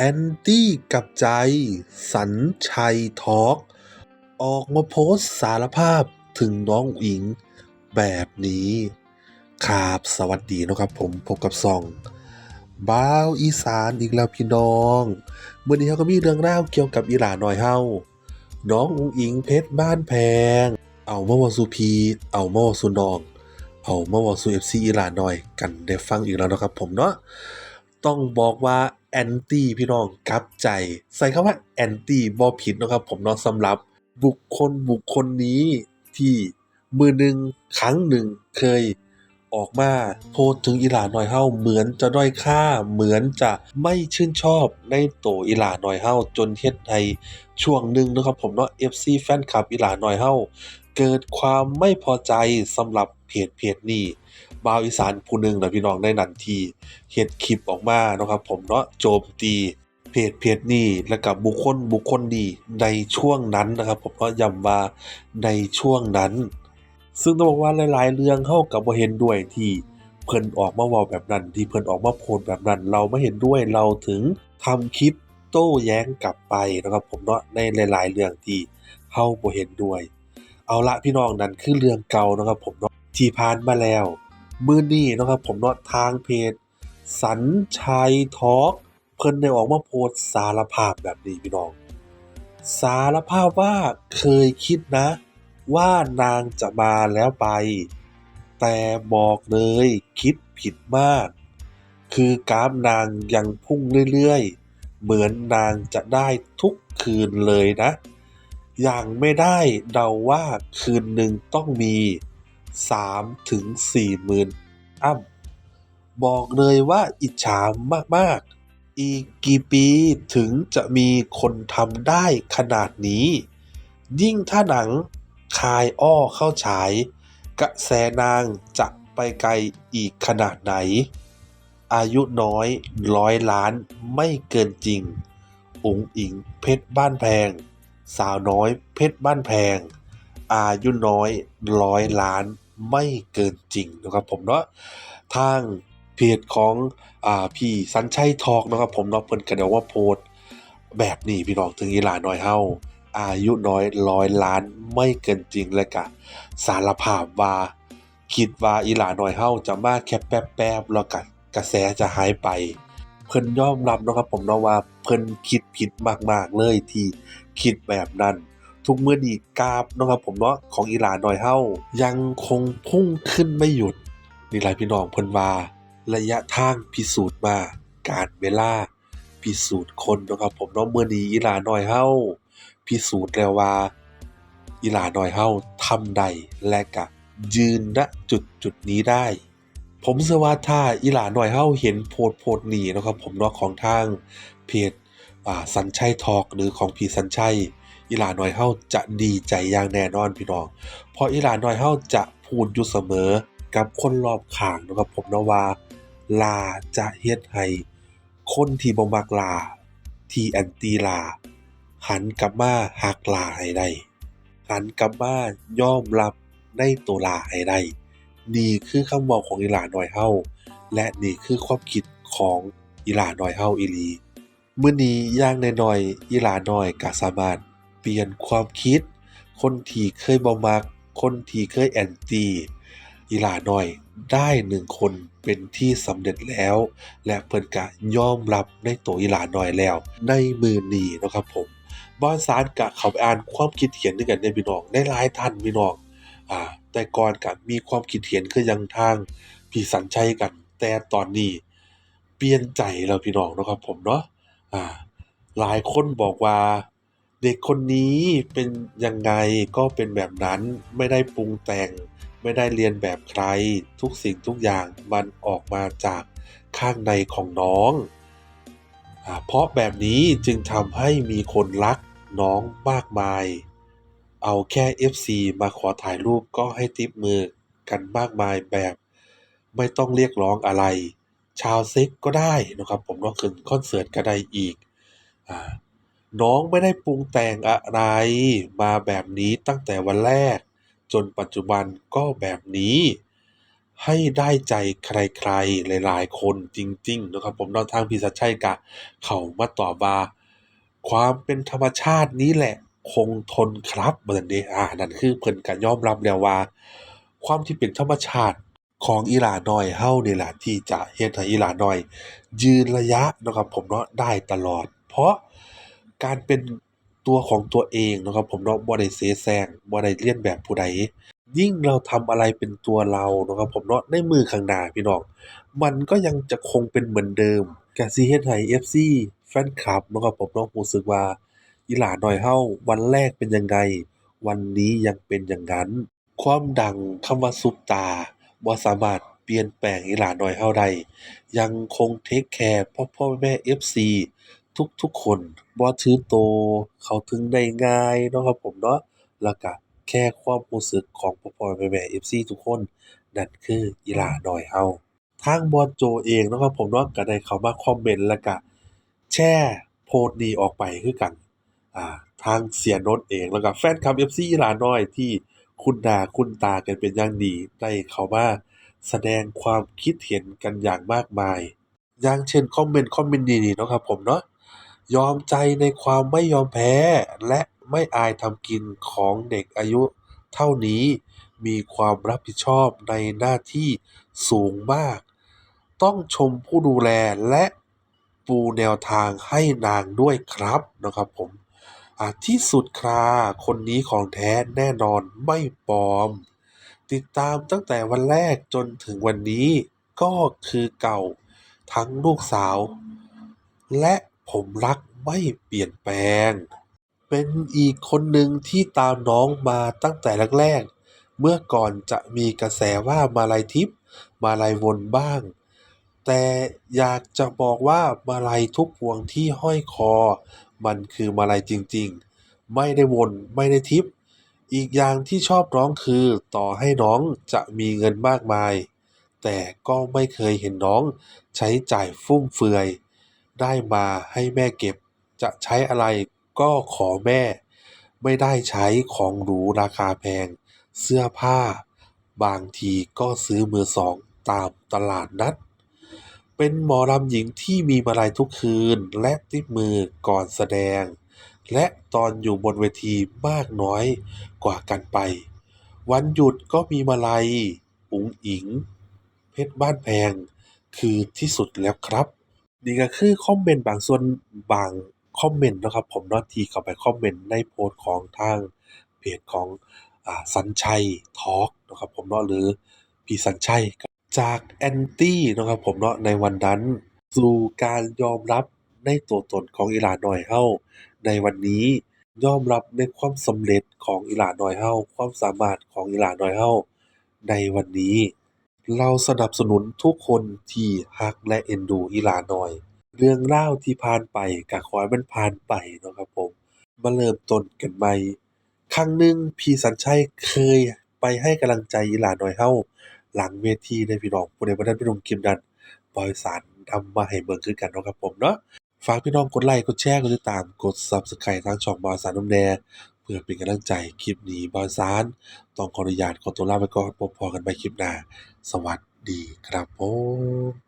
แอนตี้กับใจ สัญชัยทอล์กออกมาโพสสารภาพถึงน้องอุ๋งอิงแบบนี้ครับสวัสดีนะครับผมพบกับซองบ้าวอีสานอีกแล้วพี่น้องเมื้อนี้เราก็มีเรื่องราวเกี่ยวกับอีหลาหน้อยเฮาน้องอุ๋งอิงเพชรบ้านแพง เอามาวาสู่พี่เอามาเว้าสู่น้อง เอามาเว้าสู่ FC อีหลาหน้อยกันได้ฟังอีกแล้วนะครับผมเนาะต้องบอกว่า แอนตี้พี่น้องกลับใจ ใส่คำว่าแอนตี้บ่ผิดนะครับ ผมเนาะสำหรับบุคคลบุคคลนี้ที่มือหนึ่งครั้งหนึ่งเคยออกมาโพสต์ถึงอีหลาน้อยเฮาเหมือนจะด้อยค่าเหมือนจะไม่ชื่นชอบในโตวอีหลาน้อยเฮาจนเฮ็ดให้ช่วงหนึ่งนะครับผมเนาะ FC แฟนคลับอีหลาน้อยเฮาเกิดความไม่พอใจสำหรับเพจเพจนี้ บ่าวอีสานผู้หนึ่งนะพี่น้องในนั้นทีเฮ็ดคลิปออกมาเนาะครับผมเนาะโจมตีเพจเพจนี้แล้วก็บุคคลบุคคลนี้ในช่วงนั้นนะครับผมเนาะย้ำว่าในช่วงนั้น ซึ่งต้องบอกว่าหลาย ๆ เรื่องเฮาก็บ่เห็นด้วยที่เพิ่นออกมาว้าแบบนั้น ที่เพิ่นออกมาโพสแบบนั้น เราไม่เห็นด้วยเราถึงทำคลิปโต้แย้งกลับไปนะครับผมเนาะในหลาย ๆ เรื่องที่เฮาบ่เห็นด้วย เอาละพี่น้องนั่นคือเรื่องเก่านะครับผมเนาะที่ผ่านมาแล้ว มื้อนี้นะครับผมเนาะทางเพจ สัญชัยทอล์กเพิ่นได้ออกมาโพสสารภาพแบบนี้พี่น้อง สารภาพว่าเคยคิดนะ ว่านางจะมาแล้วไป แต่บอกเลยคิดผิดมาก คือกราฟนางยังพุ่งเรื่อยๆ เหมือนนางจะได้ทุกคืนเลยนะ อย่างไม่ได้เดาว่าคืนหนึ่งต้องมี 3 ถึง 4 หมื่นอัพบอกเลยว่าอิจฉามาก ๆ อีกกี่ปีถึงจะมีคนทำได้ขนาดนี้ ยิ่งถ้าหนังคายอ้อเข้าฉาย กระแสนางจะไปไกลอีกขนาดไหน อายุน้อยร้อยล้านไม่เกินจริงอุ๋งอิงเพชรบ้านแพง สาวน้อยเพชรบ้านแพง อายุน้อยร้อยล้าน ไม่เกินจริงนะครับผมเนาะทางเพจของอ่าพี่สัญชัยทอกนะครับผมเนาะเพิ่นก็ได้ออกมาโพสต์แบบนี้พี่น้องถึงอีหลาน้อยเฮาอายุน้อยร้อยล้านไม่เกินจริงและก็สารภาพว่าคิดว่าอีหลาน้อยเฮาจะมาแค่แป๊บๆแล้วก็กระแสจะหายไปเพิ่นยอมรับนะครับผมเนาะว่าเพิ่นคิดผิดมากๆเลยที่คิดแบบนั้น ทุกเมื้อนี้กราฟเนะครับผมเนาะของอีหลาน้อยเฮายังคงพุ่งขึ้นไม่หยุดนี่หละพี่น้องเพิ่นว่าระยะทางพิสูจน์มาการเวลาพิสูจน์คนนะครับผมเนาะมื้อนี้อีหลาน้อยเฮาพิสูจน์แล้วว่าอีหลาน้อยเฮาทำได้และก็ยืนณจุดจุดนี้ได้ ผมเชื่อว่าถ้าอีหลาน้อยเฮาเห็นโพสต์โพสต์นี้เนะครับผมเนาะของทางเพจอ่าสัญชัยทอกหรือของพี่สัญชัย อีหลาน้อยเฮาจะดีใจอย่างแน่นอนพี่น้อง เพราะอีหลาน้อยเฮาจะพูดอยู่เสมอกับคนรอบข้างนะครับผมนะว่า ลาจะเฮ็ดให้คนที่บ่มักลา ที่แอนตี้ลา หันกลับมาฮักลาให้ได้ หันกลับมายอมรับในตัวลาให้ได้ นี่คือคำเว้าของอีหลาน้อยเฮาและนี่คือความคิดของอีหลาน้อยเฮาอีหลีมื้อนี้อย่างน้อยๆอีหลาน้อยก็สามารถ ปลี่ยนความคิด คนที่เคยบ่มัก คนที่เคยแอนตี้อีหลาน้อยได้หนึ่งคนเป็นที่สำเร็จแล้ว และเพิ่นก็ยอมรับในตัวอีหลาน้อยแล้ว ในมือนี้นะครับผมบ่าวสารก็เขาไปอ่านความคิดเห็นด้วยกันเด้อพี่น้องได้หลายท่านพี่น้องอ่าแต่ก่อนก็มีความคิดเห็นคือยังทางพี่สัญชัยกัน แต่ตอนนี้เปลี่ยนใจแล้วพี่น้องนะครับผมเนาะอ่าหลายคนบอกว่า เด็กคนนี้เป็นยังไงก็เป็นแบบนั้นไม่ได้ปรุงแต่ง ไม่ได้เลียนแบบใคร ทุกสิ่งทุกอย่างมันออกมาจากข้างในของน้องอเพราะแบบนี้จึงทำให้มีคนรักน้องมากมาย เอาแค่ FC มาขอถ่ายรูปก็ให้ทิปมือกันมากมายแบบ ไม่ต้องเรียกร้องอะไร ชาวเซ็กก็ได้นะครับผมเนาะขึ้นคอนเสิร์ตก็ได้อีกอ่า น้องไม่ได้ปรุงแต่งอะไร มาแบบนี้ตั้งแต่วันแรก จนปัจจุบันก็แบบนี้ ให้ได้ใจใครๆ หลายๆ คนจริง ๆ นะครับ ผมนาะทางพี่ชัดชัยก็เข้ามาตอบว่า ความเป็นธรรมชาตินี้แหละคงทนครับว่าซั่นเดะอานั่นคือเพิ่นก็ยอมรับแล้วว่า ความที่เป็นธรรมชาติของอีหลาน้อยเรานี่แหละที่จะเฮ็ดให้อีหลาน้อย ยืนระยะนะครับผมเนาะได้ตลอด เพราะ การเป็นตัวของตัวเองนะครับผมเนาะบ่ได้เสแสร้งบ่ได้เลียนแบบผู้ใด ยิ่งเราทำอะไรเป็นตัวเรานะครับผมเนาะในมือข้างหน้าพี่น้อง มันก็ยังจะคงเป็นเหมือนเดิมก็สิเฮ็ดให้ FC แฟนคลับนะครับผมเนาะรู้สึกว่าอีหลาน้อยเราวันแรกเป็นยังไง วันนี้ยังเป็นอย่างนั้น ความดังคำว่าซุปตาบ่สามารถเปลี่ยนแปลงอีหลาน้อยเราได้ยังคงเทกแคร์พ่อๆแม่ FC ทุกๆคนบ่ถือโตเข้าถึงได้ง่ายเนาะครับผมเนาะ แล้วก็แคร์ความรู้สึกของพ่อๆแม่ๆ FC ทุกคน นั่นคืออีหลาน้อยเราทางบอสโจเองเนาะครับผมเนาะก็ได้เข้ามาคอมเมนต์แล้วก็แชร์โพสต์นี้ออกไปคือกัน อ่า ทางเสียโน๊ตเองแล้วก็แฟนคลับ FC อีหลาน้อยที่คุ้นหน้าคุ้นตากันเป็นอย่างดีได้เข้ามาแสดงความคิดเห็นกันอย่างมากมาย อย่างเช่นคอมเมนต์คอมเมนต์นี้เนาะครับผมเนาะ ยอมใจในความไม่ยอมแพ้ และไม่อายทำกินของเด็กอายุเท่านี้ มีความรับผิดชอบในหน้าที่สูงมาก ต้องชมผู้ดูแลและปูแนวทางให้นางด้วยครับนะครับผมที่สุดคราคนนี้ของแท้แน่นอนไม่ปลอม ติดตามตั้งแต่วันแรกจนถึงวันนี้ก็คือเก่า ทั้งลูกสาว และ ผมรักไม่เปลี่ยนแปลง เป็นอีกคนหนึ่งที่ตามน้องมาตั้งแต่แรกๆ เมื่อก่อนจะมีกระแสว่ามาลัยทิพย์มาลัยวนบ้าง แต่อยากจะบอกว่ามาลัยทุกพวงที่ห้อยคอ มันคือมาลัยจริงๆ ไม่ได้วนไม่ได้ทิพย์อีกอย่างที่ชอบน้องคือต่อให้น้องจะมีเงินมากมาย แต่ก็ไม่เคยเห็นน้องใช้จ่ายฟุ่มเฟือย ได้มาให้แม่เก็บ จะใช้อะไรก็ขอแม่ ไม่ได้ใช้ของหรูราคาแพง เสื้อผ้า บางทีก็ซื้อมือสองตามตลาดนัด เป็นหมอลำหญิงที่มีมาลัยทุกคืนและติปมือก่อนแสดง และตอนอยู่บนเวทีมากน้อยกว่ากันไป วันหยุดก็มีมาลัยอุ๋งอิง เพชรบ้านแพงคือที่สุดแล้วครับ นี่ก็คือคอมเมนต์บางส่วน บางคอมเมนต์เนาะครับผมเนาะ ที่เข้าไปคอมเมนต์ในโพสต์ของทางเพจของ อ่า สัญชัยทอล์กเนาะครับผมเนาะ หรือพี่สัญชัย จากแอนตีเนาะครับผมเนาะ ในวันนั้น สู่การยอมรับในตัวตนของอีหลาน้อยเรา ในวันนี้ยอมรับในความสำเร็จของอีหลาน้อยเรา ความสามารถของอีหลาน้อยเรา ในวันนี้ เราสนับสนุนทุกคนที่รักและเอ็นดูอีหลาน้อย เรื่องราวที่ผ่านไปก็ขอให้มันผ่านไปเนาะครับผม มาเริ่มต้นกันใหม่ ครั้งหนึ่งพี่สัญชัยเคยไปให้กำลังใจอีหลาน้อยเราหลังเวทีเดะพี่น้องผู้ใดบ่ทันไปเบิ่งคลิปนั้นบ่อีสานนำมาให้เบิ่งคือกันเนาะครับผมเนาะฝากพี่น้องกดไลก์กดแชร์ กดติดตาม กด Subscribe ทางช่องบาวอีสานนำแหน่เพื่อเป็นกำลังใจคลิปนี้บอีสานต้องขออนุญาตขอตัวลาไปก่อนพบพอกันใหม่คลิปหน้า สวัสดีครับผม